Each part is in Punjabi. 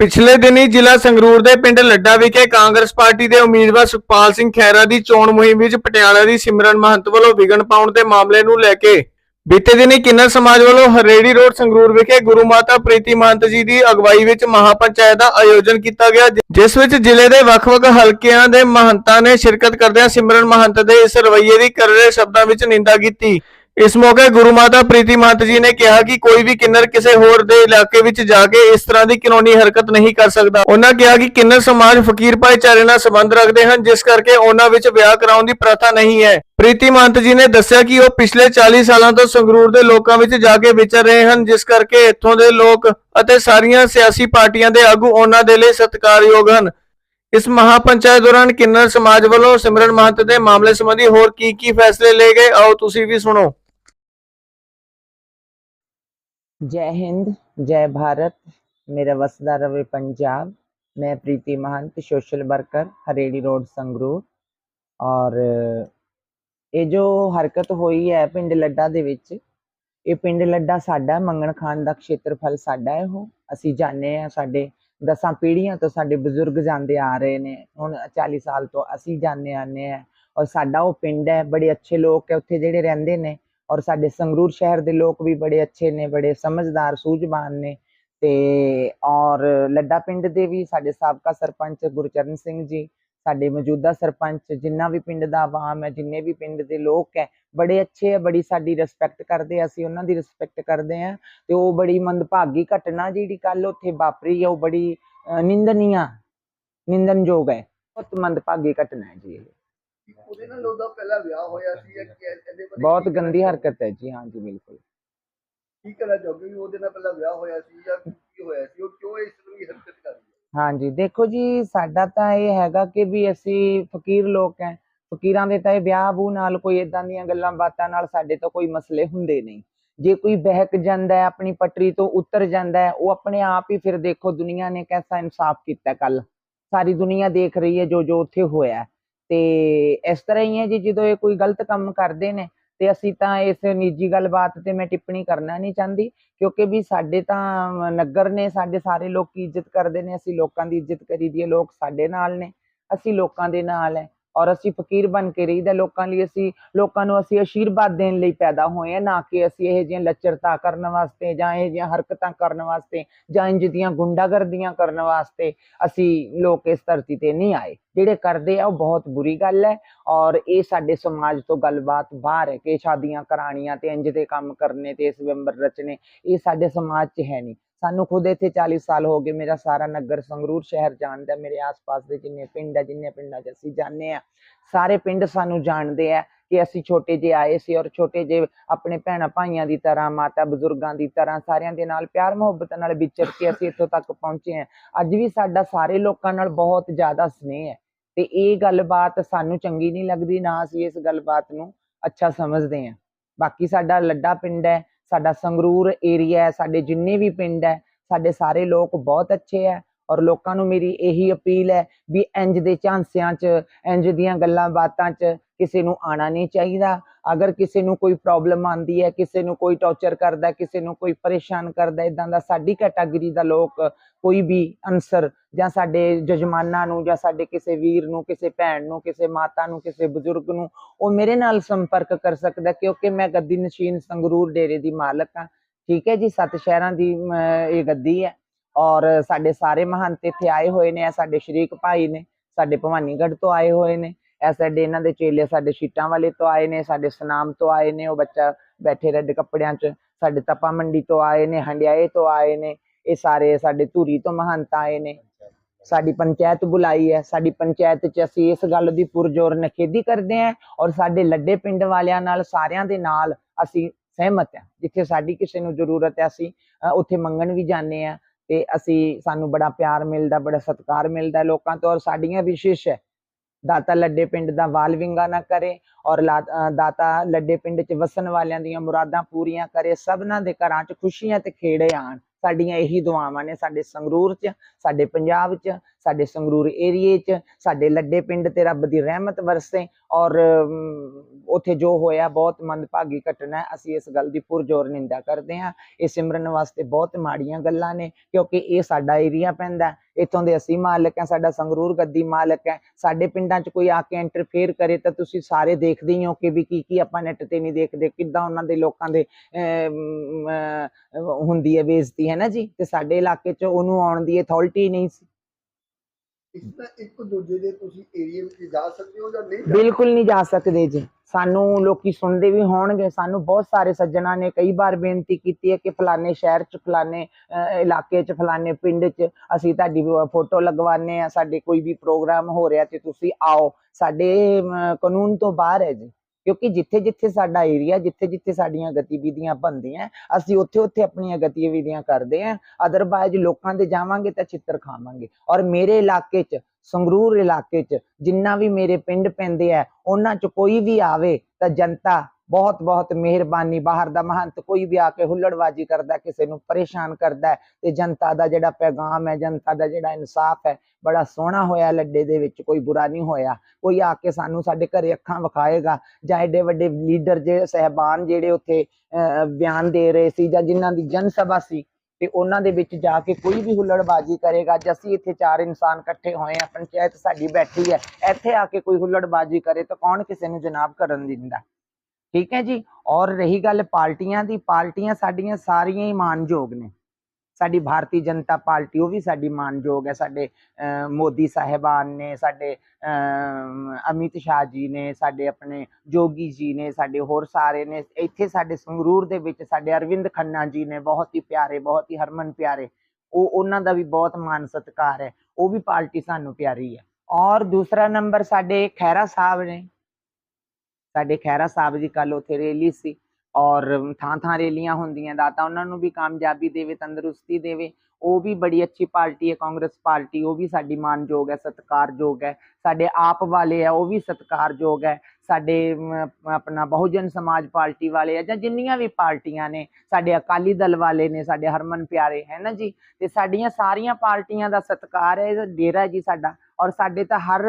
ਪਿਛਲੇ ਦਿਨੀ ਜ਼ਿਲ੍ਹਾ ਸੰਗਰੂਰ ਦੇ ਪਿੰਡ ਲੱਡਾ ਵਿਖੇ ਕਾਂਗਰਸ ਪਾਰਟੀ ਦੇ ਉਮੀਦਵਾਰ ਸੁਖਪਾਲ ਸਿੰਘ ਖਹਿਰਾ ਦੀ ਚੋਣ ਮੁਹਿੰਮ ਵਿੱਚ ਪਟਿਆਲਾ ਦੀ ਸਿਮਰਨ ਮਹੰਤ ਵੱਲੋਂ ਵਿਗਨ ਪਾਉਣ ਦੇ ਮਾਮਲੇ ਨੂੰ ਲੈ ਕੇ ਬੀਤੇ ਦਿਨੀ ਕਿੰਨਰ ਸਮਾਜ ਵੱਲੋਂ ਹਰੇੜੀ ਰੋਡ ਸੰਗਰੂਰ ਵਿਖੇ ਗੁਰੂ ਮਾਤਾ ਪ੍ਰੀਤੀ ਮਹੰਤ ਜੀ ਦੀ ਅਗਵਾਈ ਵਿੱਚ ਮਹਾਪੰਚਾਇਤ ਦਾ ਆਯੋਜਨ ਕੀਤਾ ਗਿਆ, ਜਿਸ ਵਿੱਚ ਜ਼ਿਲ੍ਹੇ ਦੇ ਵੱਖ-ਵੱਖ ਹਲਕਿਆਂ ਦੇ ਮਹੰਤਾਂ ਨੇ ਸ਼ਿਰਕਤ ਕਰਦਿਆਂ ਸਿਮਰਨ ਮਹੰਤ ਦੇ ਇਸ ਰਵੱਈਏ ਦੀ ਕਰ ਰਹੇ ਸ਼ਬਦਾਂ ਵਿੱਚ ਨਿੰਦਾ ਕੀਤੀ। ਇਸ ਮੌਕੇ ਗੁਰੂ ਮਾਤਾ ਪ੍ਰੀਤੀ ਮਹੰਤ ਜੀ ਨੇ ਕਿਹਾ ਕਿ ਕੋਈ ਵੀ ਕਿੰਨਰ ਕਿਸੇ ਹੋਰ ਦੇ ਇਲਾਕੇ ਵਿੱਚ ਜਾ ਕੇ ਇਸ ਤਰ੍ਹਾਂ ਦੀ ਕਾਨੂੰਨੀ ਹਰਕਤ ਨਹੀਂ ਕਰ ਸਕਦਾ। ਉਹਨਾਂ ਕਿਹਾ ਕਿ ਕਿੰਨਰ ਸਮਾਜ ਫਕੀਰ ਭਾਈਚਾਰੇ ਨਾਲ ਸੰਬੰਧ ਰੱਖਦੇ ਹਨ, ਜਿਸ ਕਰਕੇ ਉਹਨਾਂ ਵਿੱਚ ਵਿਆਹ ਕਰਾਉਣ ਦੀ ਪ੍ਰਥਾ ਨਹੀਂ ਹੈ। ਪ੍ਰੀਤੀ ਮਹੰਤ ਜੀ ਨੇ ਦੱਸਿਆ ਕਿ ਉਹ ਪਿਛਲੇ 40 ਸਾਲਾਂ ਤੋਂ ਸੰਗਰੂਰ ਦੇ ਲੋਕਾਂ ਵਿੱਚ ਜਾ ਕੇ ਵਿਚਰ ਰਹੇ ਹਨ, ਜਿਸ ਕਰਕੇ ਇੱਥੋਂ ਦੇ ਲੋਕ ਅਤੇ ਸਾਰੀਆਂ ਸਿਆਸੀ ਪਾਰਟੀਆਂ ਦੇ ਆਗੂ ਉਹਨਾਂ ਦੇ ਲਈ ਸਤਿਕਾਰਯੋਗ ਹਨ। ਇਸ ਮਹਾਪੰਚਾਇਤ ਦੌਰਾਨ ਕਿੰਨਰ ਸਮਾਜ ਵੱਲੋਂ ਸਿਮਰਨ ਮਹੰਤ ਦੇ ਮਾਮਲੇ ਸੰਬੰਧੀ ਹੋਰ ਕੀ ਕੀ ਫੈਸਲੇ ਲਏ ਗਏ, ਆਓ ਤੁਸੀਂ ਵੀ ਸੁਣੋ। ਜੈ ਹਿੰਦ, ਜੈ ਭਾਰਤ। ਮੇਰਾ ਵਸਦਾ ਰਵੇ ਪੰਜਾਬ। ਮੈਂ Preeti Mahant social worker Hareri road, Sangrur. ਔਰ ਇਹ ਜੋ ਹਰਕਤ ਹੋਈ ਹੈ ਪਿੰਡ ਲੱਡਾ ਦੇ ਵਿੱਚ, ਇਹ ਪਿੰਡ ਲੱਡਾ ਸਾਡਾ, ਮੰਗਣ ਖਾਨ ਦਾ ਖੇਤਰਫਲ ਸਾਡਾ ਹੈ ਉਹ। ਅਸੀਂ ਜਾਣਦੇ ਆ ਸਾਡੇ ਦਸਾਂ ਪੀੜ੍ਹੀਆਂ ਤੋਂ ਸਾਡੇ ਬਜ਼ੁਰਗ ਜਾਂਦੇ ਆ ਰਹੇ ਨੇ। ਹੁਣ 40 ਸਾਲ ਤੋਂ ਅਸੀਂ ਜਾਣਦੇ ਆਨੇ ਆ ਔਰ ਸਾਡਾ ਉਹ ਪਿੰਡ ਹੈ, ਬੜੇ ਅੱਛੇ ਲੋਕ ਹੈ, ਉੱਥੇ ਜਿਹੜੇ ਰਹਿੰਦੇ ਨੇ ਔਰ ਸਾਡੇ ਸੰਗਰੂਰ ਸ਼ਹਿਰ ਦੇ ਲੋਕ ਵੀ ਬੜੇ ਅੱਛੇ ਨੇ, ਬੜੇ ਸਮਝਦਾਰ, ਸੂਝਵਾਨ ਨੇ ਤੇ ਔਰ ਲੱਡਾ ਪਿੰਡ ਦੇ ਵੀ ਸਾਡੇ ਸਾਬਕਾ ਸਰਪੰਚ ਗੁਰਚਰਨ ਸਿੰਘ ਜੀ, ਸਾਡੇ ਮੌਜੂਦਾ ਸਰਪੰਚ ਜਿੰਨਾ ਵੀ ਪਿੰਡ ਦਾ ਆਵਾਮ ਹੈ, ਜਿੰਨੇ ਵੀ ਪਿੰਡ ਦੇ ਲੋਕ ਹੈ, ਬੜੇ ਅੱਛੇ ਹੈ ਬੜੀ ਸਾਡੀ ਰਿਸਪੈਕਟ ਕਰਦੇ ਆ, ਅਸੀਂ ਉਹਨਾਂ ਦੀ ਰਿਸਪੈਕਟ ਕਰਦੇ ਆ ਤੇ ਉਹ ਬੜੀ ਮੰਦਭਾਗੀ ਘਟਨਾ ਜਿਹੜੀ ਕੱਲ ਉੱਥੇ ਵਾਪਰੀ ਹੈ ਉਹ ਬੜੀ ਨਿੰਦਨੀਆ ਨਿੰਦਨੀಯ ਨਿੰਦਨਯੋਗ ਹੈ, ਬਹੁਤ ਮੰਦਭਾਗੀ ਘਟਨਾ ਹੈ ਜੀ ਇਹ। ਉਹਦੇ ਨਾਲ ਉਹਦਾ ਪਹਿਲਾਂ ਵਿਆਹ ਹੋਇਆ ਸੀ ਜਾਂ ਕਿ ਇਹਦੇ ਬਾਰੇ ਬਹੁਤ ਗੰਦੀ ਹਰਕਤ ਹੈ ਜੀ ਹਾਂ ਜੀ ਬਿਲਕੁਲ। ਕੀ ਕਹਿਣਾ ਚਾਹੋਗੇ ਵੀ ਉਹਦੇ ਨਾਲ ਪਹਿਲਾਂ ਵਿਆਹ ਹੋਇਆ ਸੀ ਜਾਂ ਕੀ ਹੋਇਆ ਸੀ ਉਹ ਕਿਉਂ ਇਸ ਤਰ੍ਹਾਂ ਦੀ ਹਰਕਤ ਕਰ ਰਹੀ ਹੈ? ਹਾਂਜੀ ਦੇਖੋ ਜੀ ਸਾਡਾ ਤਾਂ ਇਹ ਹੈਗਾ ਕਿ ਵੀ ਅਸੀਂ ਫਕੀਰ ਲੋਕ ਹੈ ਫਕੀਰਾਂ ਦੇ ਤਾਂ ਇਹ ਵਿਆਹ ਬੂ ਨਾਲ ਕੋਈ ਇਦਾਂ ਦੀਆਂ ਗੱਲਾਂ ਬਾਤਾਂ ਨਾਲ ਸਾਡੇ ਤਾਂ ਕੋਈ ਮਸਲੇ ਹੁੰਦੇ ਨਹੀਂ। ਜੇ ਕੋਈ ਬਹਿਕ ਜਾਂਦਾ ਹੈ ਆਪਣੀ ਪਟਰੀ ਤੋਂ ਉਤਰ ਜਾਂਦਾ ਹੈ ਉਹ ਆਪਣੇ ਆਪ ਹੀ ਫਿਰ ਦੇਖੋ ਦੁਨੀਆ ਨੇ ਕੈਸਾ ਇਨਸਾਫ ਕੀਤਾ ਕੱਲ ਸਾਰੀ ਦੁਨੀਆ ਦੇਖ ਰਹੀ ਹੈ ਜੋ ਜੋ ਉੱਥੇ ਹੋਇਆ। ਤੇ ਇਸ ਤਰ੍ਹਾਂ ਹੀ ਹੈ ਜੀ, ਜਦੋਂ ਇਹ ਕੋਈ ਗਲਤ ਕੰਮ ਕਰਦੇ ਨੇ ਤੇ ਅਸੀਂ ਤਾਂ ਇਸ ਨਿੱਜੀ ਗੱਲਬਾਤ ਤੇ ਮੈਂ ਟਿੱਪਣੀ ਕਰਨਾ ਨਹੀਂ ਚਾਹੁੰਦੀ, ਕਿਉਂਕਿ ਵੀ ਸਾਡੇ ਤਾਂ ਨਗਰ ਨੇ, ਸਾਡੇ ਸਾਰੇ ਲੋਕ ਇੱਜ਼ਤ ਕਰਦੇ ਨੇ, ਅਸੀਂ ਲੋਕਾਂ ਦੀ ਇੱਜ਼ਤ ਕਰੀਦੀ ਹੈ, ਲੋਕ ਸਾਡੇ ਨਾਲ ਨੇ, ਅਸੀਂ ਲੋਕਾਂ ਦੇ ਨਾਲ ਹੈ। ਔਰ ਅਸੀਂ ਫਕੀਰ ਬਣ ਕੇ ਰਹੀਦਾ, ਲੋਕਾਂ ਲਈ ਅਸੀਂ, ਲੋਕਾਂ ਨੂੰ ਅਸੀਂ ਆਸ਼ੀਰਵਾਦ ਦੇਣ ਲਈ ਪੈਦਾ ਹੋਏ ਆ ਨਾ ਕਿ ਅਸੀਂ ਇਹ ਜਿਹੀਆਂ ਲੱਚਰਤਾ ਕਰਨ ਵਾਸਤੇ ਜਾਂ ਇਹ ਜਿਹੀਆਂ ਹਰਕਤਾਂ ਕਰਨ ਵਾਸਤੇ ਜਾਂ ਇੰਜ ਦੀਆਂ ਗੁੰਡਾਗਰਦੀਆਂ ਕਰਨ ਵਾਸਤੇ ਅਸੀਂ ਲੋਕ ਇਸ ਧਰਤੀ ਤੇ ਨਹੀਂ ਆਏ। ਜਿਹੜੇ ਕਰਦੇ ਆ ਉਹ ਬਹੁਤ ਬੁਰੀ ਗੱਲ ਹੈ ਔਰ ਇਹ ਸਾਡੇ ਸਮਾਜ ਤੋਂ ਗੱਲਬਾਤ ਬਾਹਰ ਹੈ ਕਿ ਸ਼ਾਦੀਆਂ ਕਰਾਣੀਆਂ ਤੇ ਇੰਜ ਦੇ ਕੰਮ ਕਰਨੇ ਤੇ ਇਸ ਵਿੰਬਰ ਰਚਨੇ, ਇਹ ਸਾਡੇ ਸਮਾਜ 'ਚ ਹੈ ਨਹੀਂ। ਸਾਨੂੰ ਖੁਦ ਇੱਥੇ 40 ਸਾਲ ਹੋ ਗਏ, ਮੇਰਾ ਸਾਰਾ ਨਗਰ ਸੰਗਰੂਰ ਸ਼ਹਿਰ ਜਾਣਦਾ, ਮੇਰੇ ਆਸ-ਪਾਸ ਦੇ ਜਿੰਨੇ ਪਿੰਡ ਹੈ ਜਿੰਨੇ ਪਿੰਡਾਂ 'ਚ ਅਸੀਂ ਜਾਂਦੇ ਆ, ਸਾਰੇ ਪਿੰਡ ਸਾਨੂੰ ਜਾਣਦੇ ਆ ਕਿ ਅਸੀਂ ਛੋਟੇ ਜਿਹੇ ਆਏ ਸੀ ਔਰ ਛੋਟੇ ਜਿਹੇ ਆਪਣੇ ਭੈਣਾਂ ਭਾਈਆਂ ਦੀ ਤਰ੍ਹਾਂ, ਮਾਤਾ ਬਜ਼ੁਰਗਾਂ ਦੀ ਤਰ੍ਹਾਂ, ਸਾਰਿਆਂ ਦੇ ਨਾਲ ਪਿਆਰ ਮੁਹੱਬਤ ਨਾਲ ਵਿਚਰ ਕੇ ਅਸੀਂ ਇੱਥੋਂ ਤੱਕ ਪਹੁੰਚੇ ਆ। ਅੱਜ ਵੀ ਸਾਡਾ ਸਾਰੇ ਲੋਕਾਂ ਨਾਲ ਬਹੁਤ ਜ਼ਿਆਦਾ ਸਨੇਹ ਹੈ ਤੇ ਇਹ ਗੱਲਬਾਤ ਸਾਨੂੰ ਚੰਗੀ ਨਹੀਂ ਲੱਗਦੀ, ਨਾ ਅਸੀਂ ਇਸ ਗੱਲਬਾਤ ਨੂੰ ਅੱਛਾ ਸਮਝਦੇ ਹਾਂ ਬਾਕੀ ਸਾਡਾ ਲੱਡਾ ਪਿੰਡ ਹੈ ਸਾਡਾ ਸੰਗਰੂਰ ਏਰੀਆ ਹੈ, ਸਾਡੇ ਜਿੰਨੇ ਵੀ ਪਿੰਡ ਹੈ, ਸਾਡੇ ਸਾਰੇ ਲੋਕ ਬਹੁਤ ਅੱਛੇ ਹੈ ਔਰ ਲੋਕਾਂ ਨੂੰ ਮੇਰੀ ਇਹੀ ਅਪੀਲ ਹੈ ਵੀ ਇੰਜ ਦੇ ਝਾਂਸਿਆਂ 'ਚ ਇੰਜ ਦੀਆਂ ਗੱਲਾਂ ਬਾਤਾਂ 'ਚ ਕਿਸੇ ਨੂੰ ਆਣਾ ਨਹੀਂ ਚਾਹੀਦਾ। ਅਗਰ ਕਿਸੇ ਨੂੰ ਕੋਈ ਪ੍ਰੋਬਲਮ ਆਂਦੀ ਹੈ ਕਿਸੇ ਨੂੰ ਕੋਈ ਟੌਰਚਰ ਕਰਦਾ ਕਿਸੇ ਨੂੰ ਕੋਈ ਪਰੇਸ਼ਾਨ ਕਰਦਾ ਇਦਾਂ ਦਾ ਸਾਡੀ ਕੈਟਾਗਰੀ ਦਾ ਲੋਕ ਕੋਈ ਵੀ ਅਨਸਰ ਜਾਂ ਸਾਡੇ ਜਜਮਾਨਾਂ ਨੂੰ ਜਾਂ ਸਾਡੇ ਕਿਸੇ ਵੀਰ ਨੂੰ ਕਿਸੇ ਭੈਣ ਨੂੰ ਕਿਸੇ ਮਾਤਾ ਨੂੰ ਕਿਸੇ ਬਜ਼ੁਰਗ ਨੂੰ ਉਹ ਮੇਰੇ ਨਾਲ ਸੰਪਰਕ ਕਰ ਸਕਦਾ ਕਿਉਂਕਿ ਮੈਂ ਗੱਦੀ ਨਸ਼ੀਨ ਸੰਗਰੂਰ ਡੇਰੇ ਦੀ ਮਾਲਕ ਹਾਂ। ਠੀਕ ਹੈ ਜੀ ਸੱਤ ਸ਼ਹਿਰਾਂ ਦੀ ਅਮ, ਇਹ ਗੱਦੀ ਹੈ ਔਰ ਸਾਡੇ ਸਾਰੇ ਮਹੰਤ ਇੱਥੇ ਆਏ ਹੋਏ ਨੇ ਸਾਡੇ ਸ਼ਰੀਕ ਭਾਈ ਨੇ ਸਾਡੇ ਭਵਾਨੀਗੜ੍ਹ ਤੋਂ ਆਏ ਹੋਏ ਨੇ। ਇਹ ਸਾਡੇ ਇਹਨਾਂ ਦੇ ਚੇਲੇ ਸਾਡੇ ਸ਼ੀਟਾਂ ਵਾਲੇ ਤੋਂ ਆਏ ਨੇ, ਸਾਡੇ ਸਨਾਮ ਤੋਂ ਆਏ ਨੇ, ਉਹ ਬੱਚਾ ਬੈਠੇ ਰੈੱਡ ਕੱਪੜਿਆਂ 'ਚ, ਸਾਡੇ ਤਪਾ ਮੰਡੀ ਤੋਂ ਆਏ ਨੇ, ਹੰਡਿਆਏ ਤੋਂ ਆਏ ਨੇ, ਇਹ ਸਾਰੇ ਸਾਡੇ ਧੂਰੀ ਤੋਂ ਮਹੰਤ ਆਏ ਨੇ। ਸਾਡੀ ਪੰਚਾਇਤ ਬੁਲਾਈ ਹੈ, ਸਾਡੀ ਪੰਚਾਇਤ 'ਚ ਅਸੀਂ ਇਸ ਗੱਲ ਦੀ ਪੁਰਜੋਰ ਨਖੇਦੀ ਕਰਦੇ ਹਾਂ ਔਰ ਸਾਡੇ ਲੱਡੇ ਪਿੰਡ ਵਾਲਿਆਂ ਨਾਲ ਸਾਰਿਆਂ ਦੇ ਨਾਲ ਅਸੀਂ ਸਹਿਮਤ ਹਾਂ। ਜਿੱਥੇ ਸਾਡੀ ਕਿਸੇ ਨੂੰ ਜ਼ਰੂਰਤ ਹੈ, ਅਸੀਂ ਉੱਥੇ ਮੰਗਣ ਵੀ ਜਾਂਦੇ ਹਾਂ ਤੇ ਅਸੀਂ ਸਾਨੂੰ ਬੜਾ ਪਿਆਰ ਮਿਲਦਾ, ਬੜਾ ਸਤਿਕਾਰ ਮਿਲਦਾ ਲੋਕਾਂ ਤੋਂ ਔਰ ਸਾਡੀਆਂ ਵਿਸ਼ੇਸ਼ ਹੈ। ਦਾਤਾ ਲੱਡੇ ਪਿੰਡ ਦਾ ਵਾਲ ਵਿੰਗਾ ਨਾ ਕਰੇ ਔਰ ਲਾ- ਅ, ਦਾਤਾ ਲੱਡੇ ਪਿੰਡ 'ਚ ਵਸਣ ਵਾਲਿਆਂ ਦੀਆਂ ਮੁਰਾਦਾਂ ਪੂਰੀਆਂ ਕਰੇ ਸਭਨਾਂ ਦੇ ਘਰਾਂ 'ਚ ਖੁਸ਼ੀਆਂ ਤੇ ਖੇੜੇ ਆਣ। ਸਾਡੀਆਂ ਇਹੀ ਦੁਆਵਾਂ ਨੇ ਸਾਡੇ ਸੰਗਰੂਰ 'ਚ ਸਾਡੇ ਪੰਜਾਬ 'ਚ ਸਾਡੇ ਸੰਗਰੂਰ ਏਰੀਏ 'ਚ ਸਾਡੇ ਲੱਡੇ ਪਿੰਡ ਤੇ ਰੱਬ ਦੀ ਰਹਿਮਤ ਵਰਸੇ ਔਰ ਉੱਥੇ ਜੋ ਹੋਇਆ ਬਹੁਤ ਮੰਦਭਾਗੀ ਘਟਨਾ ਅਸੀਂ ਇਸ ਗੱਲ ਦੀ ਪੁਰਜ਼ੋਰ ਨਿੰਦਾ ਕਰਦੇ ਹਾਂ। ਇਹ ਸਿਮਰਨ ਵਾਸਤੇ ਬਹੁਤ ਮਾੜੀਆਂ ਗੱਲਾਂ ਨੇ ਕਿਉਂਕਿ ਇਹ ਸਾਡਾ ਏਰੀਆ ਪੈਂਦਾ ਹੈ, ਇੱਥੋਂ ਦੇ ਅਸੀਂ ਮਾਲਕ ਹਾਂ ਸਾਡਾ ਸੰਗਰੂਰ ਗੱਦੀ ਮਾਲਕ ਹੈ। ਸਾਡੇ ਪਿੰਡਾਂ 'ਚ ਕੋਈ ਆ ਕੇ ਇੰਟਰਫੇਅਰ ਕਰੇ ਤਾਂ ਤੁਸੀਂ ਸਾਰੇ ਦੇਖਦੇ ਹੀ ਹੋ ਕਿ ਵੀ ਕੀ ਕੀ ਆਪਾਂ ਨੈਟ ਤੇ ਨਹੀਂ ਦੇਖਦੇ ਕਿੱਦਾਂ ਉਹਨਾਂ ਦੇ ਲੋਕਾਂ ਦੇ ਹੁੰਦੀ ਹੈ ਬੇਇੱਜ਼ਤੀ ਹੈ ਨਾ ਜੀ। ਤੇ ਸਾਡੇ ਇਲਾਕੇ 'ਚ ਉਹਨੂੰ ਆਉਣ ਦੀ ਅਥਾਰਟੀ ਨਹੀਂ ਸੀ। ਇਸ ਤਰ੍ਹਾਂ ਇੱਕ ਦੂਜੇ ਦੇ ਤੁਸੀਂ ਏਰੀਆ ਵਿੱਚ ਜਾ ਸਕਦੇ ਹੋ ਜਾਂ ਨਹੀਂ ਜਾ ਬਿਲਕੁਲ ਨਹੀਂ ਜਾ ਸਕਦੇ ਜੀ। ਸਾਨੂੰ ਲੋਕੀ ਸੁਣਦੇ ਵੀ ਹੋਣਗੇ। ਸਾਨੂੰ ਬਹੁਤ ਸਾਰੇ ਸੱਜਣਾ ਨੇ ਕਈ ਵਾਰ ਬੇਨਤੀ ਕੀਤੀ ਹੈ ਕਿ ਫਲਾਣੇ ਸ਼ਹਿਰ 'ਚ, ਫਲਾਣੇ ਇਲਾਕੇ 'ਚ, ਫਲਾਣੇ ਪਿੰਡ 'ਚ ਅਸੀਂ ਤੁਹਾਡੀ ਫੋਟੋ ਲਗਵਾਉਂਦੇ ਆ ਸਾਡੇ ਕੋਈ ਵੀ ਪ੍ਰੋਗਰਾਮ ਹੋ ਰਿਹਾ ਤੇ ਤੁਸੀਂ ਆਓ। ਸਾਡੇ ਕਾਨੂੰਨ ਤੋਂ ਬਾਹਰ ਹੈ ਜੀ। ਕਿਉਂਕਿ ਜਿੱਥੇ ਜਿੱਥੇ ਸਾਡਾ ਏਰੀਆ ਜਿੱਥੇ ਜਿੱਥੇ ਸਾਡੀਆਂ ਗਤੀਵਿਧੀਆਂ ਬਣਦੀਆਂ, ਅਸੀਂ ਉੱਥੇ ਉੱਥੇ ਆਪਣੀਆਂ ਗਤੀਵਿਧੀਆਂ ਕਰਦੇ ਆ ਅਦਰਵਾਇਜ਼ ਲੋਕਾਂ ਦੇ ਜਾਵਾਂਗੇ ਤਾਂ ਚਿੱਤਰ ਖਾਵਾਂਗੇ। ਔਰ ਮੇਰੇ ਇਲਾਕੇ 'ਚ, ਸੰਗਰੂਰ ਇਲਾਕੇ 'ਚ, ਜਿੰਨਾ ਵੀ ਮੇਰੇ ਪਿੰਡ ਪੈਂਦੇ ਆ, ਉਹਨਾਂ 'ਚ ਕੋਈ ਵੀ ਆਵੇ ਤਾਂ ਜਨਤਾ ਬਹੁਤ ਬਹੁਤ ਮਿਹਰਬਾਨੀ। ਬਾਹਰ ਦਾ ਮਹੰਤ ਕੋਈ ਵੀ ਆ ਕੇ ਹੁੱਲੜਬਾਜੀ ਕਰਦਾ ਕਿਸੇ ਨੂੰ ਪਰੇਸ਼ਾਨ ਕਰਦਾ ਤੇ ਜਨਤਾ ਦਾ ਜਿਹੜਾ ਪੈਗਾਮ ਹੈ ਜਨਤਾ ਦਾ ਜਿਹੜਾ ਇਨਸਾਫ ਹੈ ਬੜਾ ਸੋਹਣਾ ਹੋਇਆ ਲੱਡੇ ਦੇ ਵਿੱਚ ਕੋਈ ਬੁਰਾ ਨਹੀਂ ਹੋਇਆ। ਕੋਈ ਆ ਕੇ ਸਾਨੂੰ ਸਾਡੇ ਘਰੇ ਅੱਖਾਂ ਵਿਖਾਏਗਾ ਜਾਂ ਐਡੇ ਵੱਡੇ ਲੀਡਰ ਜੇ ਸਹਿਬਾਨ ਜਿਹੜੇ ਉੱਥੇ ਅਹ, ਬਿਆਨ ਦੇ ਰਹੇ ਸੀ ਜਾਂ ਜਿਨ੍ਹਾਂ ਦੀ ਜਨ ਸਭਾ ਸੀ ਤੇ ਉਹਨਾਂ ਦੇ ਵਿੱਚ ਜਾ ਕੇ ਕੋਈ ਵੀ ਹੁੱਲੜਬਾਜੀ ਕਰੇਗਾ ਜੇ ਅਸੀਂ ਇੱਥੇ ਚਾਰ ਇਨਸਾਨ ਇਕੱਠੇ ਹੋਏ ਆ ਪੰਚਾਇਤ ਸਾਡੀ ਬੈਠੀ ਹੈ ਇੱਥੇ ਆ ਕੇ ਕੋਈ ਹੁੱਲੜਬਾਜੀ ਕਰੇ ਤਾਂ ਕੌਣ ਕਿਸੇ ਨੂੰ ਜਨਾਬ ਕਰਨ ਦਿੰਦਾ? ਠੀਕ ਹੈ ਜੀ? ਔਰ ਰਹੀ ਗੱਲ ਪਾਰਟੀਆਂ ਦੀ, ਪਾਰਟੀਆਂ ਸਾਡੀਆਂ ਸਾਰੀਆਂ ਹੀ ਮਾਨਯੋਗ ਨੇ। ਸਾਡੀ ਭਾਰਤੀ ਜਨਤਾ ਪਾਰਟੀ, ਉਹ ਵੀ ਸਾਡੀ ਮਾਨਯੋਗ ਹੈ। ਸਾਡੇ ਮੋਦੀ ਸਾਹਿਬਾਨ ਨੇ, ਸਾਡੇ ਅਮਿਤ ਸ਼ਾਹ ਜੀ ਨੇ, ਸਾਡੇ ਆਪਣੇ ਜੋਗੀ ਜੀ ਨੇ, ਸਾਡੇ ਹੋਰ ਸਾਰੇ ਨੇ। ਇੱਥੇ ਸਾਡੇ ਸੰਗਰੂਰ ਦੇ ਵਿੱਚ ਸਾਡੇ ਅਰਵਿੰਦ ਖੰਨਾ ਜੀ ਨੇ, ਬਹੁਤ ਹੀ ਪਿਆਰੇ, ਬਹੁਤ ਹੀ ਹਰਮਨ ਪਿਆਰੇ। ਉਹ, ਉਹਨਾਂ ਦਾ ਵੀ ਬਹੁਤ ਮਾਨ ਸਤਿਕਾਰ ਹੈ। ਉਹ ਵੀ ਪਾਰਟੀ ਸਾਨੂੰ ਪਿਆਰੀ ਹੈ। ਔਰ ਦੂਸਰਾ ਨੰਬਰ ਸਾਡੇ ਖੈਰਾ ਸਾਹਿਬ ਨੇ। ਸਾਡੇ ਖੈਰਾ ਸਾਹਿਬ ਦੀ ਕੱਲ ਉੱਥੇ ਰੈਲੀ ਸੀ ਔਰ ਥਾਂ ਥਾਂ ਰੈਲੀਆਂ ਹੁੰਦੀਆਂ, ਦਾਤਾ ਉਹਨਾਂ ਨੂੰ ਵੀ ਕਾਮਯਾਬੀ ਦੇਵੇ, ਤੰਦਰੁਸਤੀ ਦੇਵੇ, ਉਹ ਵੀ ਬੜੀ ਅੱਛੀ ਪਾਰਟੀ ਹੈ, ਕਾਂਗਰਸ ਪਾਰਟੀ, ਉਹ ਵੀ ਸਾਡੀ ਮਾਨਯੋਗ ਹੈ, ਸਤਿਕਾਰਯੋਗ ਹੈ, ਸਾਡੇ ਆਪ ਵਾਲੇ ਆ ਉਹ ਵੀ ਸਤਿਕਾਰਯੋਗ ਹੈ, ਸਾਡੇ ਆਪਣਾ ਬਹੁਜਨ ਸਮਾਜ ਪਾਰਟੀ ਵਾਲੇ ਆ ਜਾਂ ਜਿੰਨੀਆਂ ਵੀ ਪਾਰਟੀਆਂ ਨੇ, ਸਾਡੇ ਅਕਾਲੀ ਦਲ ਵਾਲੇ ਨੇ, ਸਾਡੇ ਹਰਮਨ ਪਿਆਰੇ, ਹੈ ਨਾ ਜੀ? ਤੇ ਸਾਡੀਆਂ ਸਾਰੀਆਂ ਪਾਰਟੀਆਂ ਦਾ ਸਤਿਕਾਰ ਹੈ ਡੇਰਾ ਜੀ ਸਾਡਾ। ਔਰ ਸਾਡੇ ਤਾਂ ਹਰ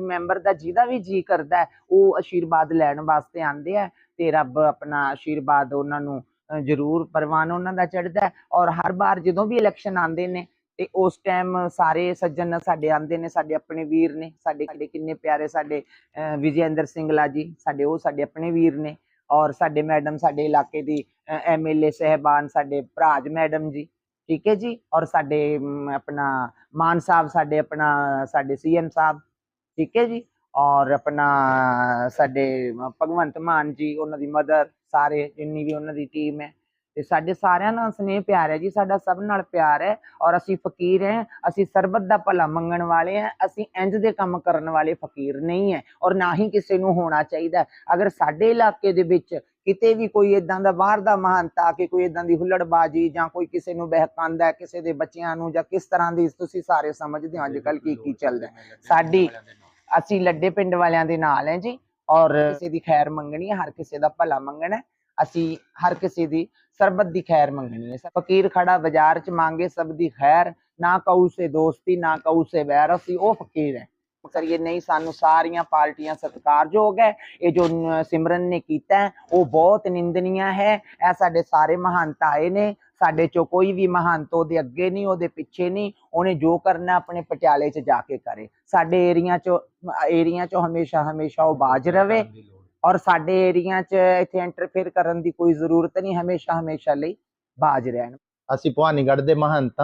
ਮੈਂਬਰ ਦਾ ਜਿਹਦਾ ਵੀ ਜੀ ਕਰਦਾ ਉਹ ਆਸ਼ੀਰਵਾਦ ਲੈਣ ਵਾਸਤੇ ਆਂਦੇ ਆ ਤੇ ਰੱਬ ਆਪਣਾ ਆਸ਼ੀਰਵਾਦ ਉਹਨਾਂ ਨੂੰ ਜ਼ਰੂਰ ਪਰਵਾਨ ਉਹਨਾਂ ਦਾ ਚੜਦਾ ਔਰ ਹਰ ਵਾਰ ਜਦੋਂ ਵੀ ਇਲੈਕਸ਼ਨ ਆਉਂਦੇ ਨੇ ਤੇ ਉਸ ਟਾਈਮ ਸਾਰੇ ਸੱਜਣ ਸਾਡੇ ਆਂਦੇ ਨੇ ਸਾਡੇ ਆਪਣੇ ਵੀਰ ਨੇ ਸਾਡੇ ਸਾਡੇ ਕਿੰਨੇ ਪਿਆਰੇ ਸਾਡੇ ਅ, ਵਿਜੇਂਦਰ ਸਿੰਘਲਾ ਜੀ ਸਾਡੇ ਉਹ ਸਾਡੇ ਆਪਣੇ ਵੀਰ ਨੇ। ਔਰ ਸਾਡੇ ਮੈਡਮ ਸਾਡੇ ਇਲਾਕੇ ਦੀ ਐਮਐਲਏ ਸਹਿਬਾਨ ਸਾਡੇ ਭਰਾਜ ਮੈਡਮ ਜੀ। ਠੀਕ ਹੈ ਜੀ? ਔਰ ਸਾਡੇ ਆਪਣਾ ਮਾਨ ਸਾਹਿਬ, ਸਾਡੇ ਆਪਣਾ, ਸਾਡੇ ਸੀਐਮ ਸਾਹਿਬ, ਠੀਕ ਹੈ ਜੀ? ਔਰ ਆਪਣਾ ਸਾਡੇ ਭਗਵੰਤ ਮਾਨ ਜੀ, ਉਹਨਾਂ ਦੀ ਮਦਰ, ਸਾਰੇ ਜਿੰਨੀ ਵੀ ਉਹਨਾਂ ਦੀ ਟੀਮ ਹੈ ਤੇ ਸਾਡੇ ਸਾਰਿਆਂ ਨਾਲ ਸਨੇਹ ਪਿਆਰ ਹੈ ਜੀ ਸਾਡਾ ਸਭ ਨਾਲ ਪਿਆਰ ਹੈ ਔਰ ਅਸੀਂ ਫਕੀਰ ਹੈ ਅਸੀਂ ਸਰਬਤ ਦਾ ਭਲਾ ਮੰਗਣ ਵਾਲੇ ਹਾਂ ਅਸੀਂ ਇੰਜ ਦੇ ਕੰਮ ਕਰਨ ਵਾਲੇ ਫਕੀਰ ਨਹੀਂ ਹੈ ਔਰ ਨਾ ਹੀ ਕਿਸੇ ਨੂੰ ਹੋਣਾ ਚਾਹੀਦਾ ਅਗਰ ਸਾਡੇ ਇਲਾਕੇ ਦੇ ਵਿੱਚ ਕਿਤੇ ਵੀ ਕੋਈ ਇਦਾਂ ਦਾ ਬਾਹਰ ਦਾ ਮਹੰਤ ਆ ਕੋਈ ਇਦਾਂ ਦੀ ਹੁੱਲੜਬਾਜੀ ਜਾਂ ਕੋਈ ਕਿਸੇ ਨੂੰ ਬਹਿਕਾਂਦਾ ਹੈ, ਕਿਸੇ ਦੇ ਬੱਚਿਆਂ ਨੂੰ ਜਾਂ ਕਿਸ ਤਰ੍ਹਾਂ ਦੀ ਤੁਸੀਂ ਸਾਰੇ ਸਮਝਦੇ ਹੋ ਅੱਜ ਕੱਲ ਕੀ ਕੀ ਚੱਲਦਾ ਸਾਡੀ ਅਸੀਂ ਲੱਡੇ ਪਿੰਡ ਵਾਲਿਆਂ ਦੇ ਨਾਲ ਹੈ ਜੀ ਔਰ ਕਿਸੇ ਦੀ ਖੈਰ ਮੰਗਣੀ ਹੈ ਹਰ ਕਿਸੇ ਦਾ ਭਲਾ ਮੰਗਣਾ ਅਸੀਂ ਹਰ ਕਿਸੇ ਦੀ ਸਰਬਤ ਦੀ ਖੈਰ ਮੰਗਣੀ ਹੈ। ਫਕੀਰ ਖੜਾ ਬਾਜ਼ਾਰ ਚ ਮੰਗੇ ਸਭ ਦੀ ਖੈਰ। ਨਾ ਕਹੂ ਸੇ ਦੋਸਤੀ, ਨਾ ਕਹੂ ਸੇ ਵੈਰ। ਅਸੀਂ ਉਹ ਫਕੀਰ ਹੈ। ਕਰੀਏ ਨਹੀਂ, ਸਾਨੂੰ ਸਾਰੀਆਂ ਪਾਰਟੀਆਂ ਸਤਿਕਾਰਯੋਗ ਹੈ। ਇਹ ਜੋ ਸਿਮਰਨ ਨੇ ਕੀਤਾ ਉਹ ਬਹੁਤ ਨਿੰਦਨੀਆ ਹੈ। ਇਹ ਸਾਡੇ ਸਾਰੇ ਮਹੰਤ ਆਏ ਨੇ। ਸਾਡੇ ਚੋਂ ਕੋਈ ਵੀ ਮਹੰਤ ਉਹਦੇ ਅੱਗੇ ਨਹੀਂ, ਉਹਦੇ ਪਿੱਛੇ ਨਹੀਂ। ਉਹਨੇ ਜੋ ਕਰਨਾ ਆਪਣੇ ਪਟਿਆਲੇ 'ਚ ਜਾ ਕੇ ਕਰੇ। ਸਾਡੇ ਏਰੀਆ 'ਚ ਏਰੀਆ 'ਚ ਹਮੇਸ਼ਾ ਹਮੇਸ਼ਾ ਉਹ ਬਾਜ ਰਵੇ। ਔਰ ਸਾਡੇ ਏਰੀਆ 'ਚ ਇੱਥੇ ਇੰਟਰਫੇਅਰ ਕਰਨ ਦੀ ਕੋਈ ਜ਼ਰੂਰਤ ਨਹੀਂ ਹਮੇਸ਼ਾ ਹਮੇਸ਼ਾ ਲਈ ਬਾਜ ਰਹਿਣ। ਅਸੀਂ ਭਵਾਨੀਗੜ੍ਹ ਦੇ ਮਹੰਤ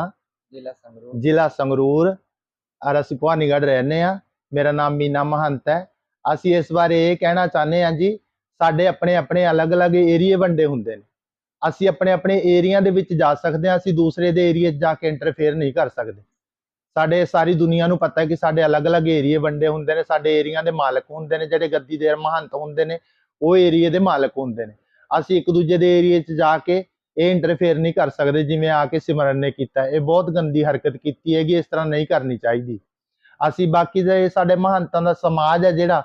ਜ਼ਿਲ੍ਹਾ ਸੰਗਰੂਰ। ਜ਼ਿਲ੍ਹਾ ਸੰਗਰੂਰ। ਔਰ ਅਸੀਂ ਭਵਾਨੀਗੜ੍ਹ ਰਹਿੰਦੇ ਆ ਮੇਰਾ ਨਾਮ ਮੀਨਾ ਮਹੰਤ ਹੈ। ਅਸੀਂ ਇਸ ਬਾਰੇ ਇਹ ਕਹਿਣਾ ਚਾਹੁੰਦੇ ਹਾਂ ਜੀ ਸਾਡੇ ਆਪਣੇ ਆਪਣੇ ਅਲੱਗ-ਅਲੱਗ ਏਰੀਏ ਵੰਡੇ ਹੁੰਦੇ ਨੇ। ਅਸੀਂ ਆਪਣੇ ਆਪਣੇ ਏਰੀਆ ਦੇ ਵਿੱਚ ਜਾ ਸਕਦੇ ਹਾਂ ਅਸੀਂ ਦੂਸਰੇ ਦੇ ਏਰੀਏ 'ਚ ਜਾ ਕੇ ਇੰਟਰਫੇਅਰ ਨਹੀਂ ਕਰ ਸਕਦੇ। ਸਾਡੇ ਸਾਰੀ ਦੁਨੀਆ ਨੂੰ ਪਤਾ ਹੈ ਕਿ ਸਾਡੇ ਅਲੱਗ-ਅਲੱਗ ਏਰੀਏ ਵੰਡੇ ਹੁੰਦੇ ਨੇ, ਸਾਡੇ ਏਰੀਆ ਦੇ ਮਾਲਕ ਹੁੰਦੇ ਨੇ, ਜਿਹੜੇ ਗੱਦੀ ਦੇ ਮਹੰਤ ਹੁੰਦੇ ਨੇ, ਉਹ ਏਰੀਏ ਦੇ ਮਾਲਕ ਹੁੰਦੇ ਨੇ। ਅਸੀਂ ਇੱਕ ਦੂਜੇ ਦੇ ਏਰੀਏ 'ਚ ਜਾ ਕੇ ਇਹ ਇੰਟਰਫੇਅਰ ਨਹੀਂ ਕਰ ਸਕਦੇ ਜਿਵੇਂ ਆ ਕੇ ਸਿਮਰਨ ਨੇ ਕੀਤਾ। ਇਹ ਬਹੁਤ ਗੰਦੀ ਹਰਕਤ ਕੀਤੀ ਹੈਗੀ, ਇਸ ਤਰ੍ਹਾਂ ਨਹੀਂ ਕਰਨੀ ਚਾਹੀਦੀ। ਅਸੀਂ ਬਾਕੀ ਦੇ ਸਾਡੇ ਮਹੰਤਾਂ ਦਾ ਸਮਾਜ ਹੈ ਜਿਹੜਾ,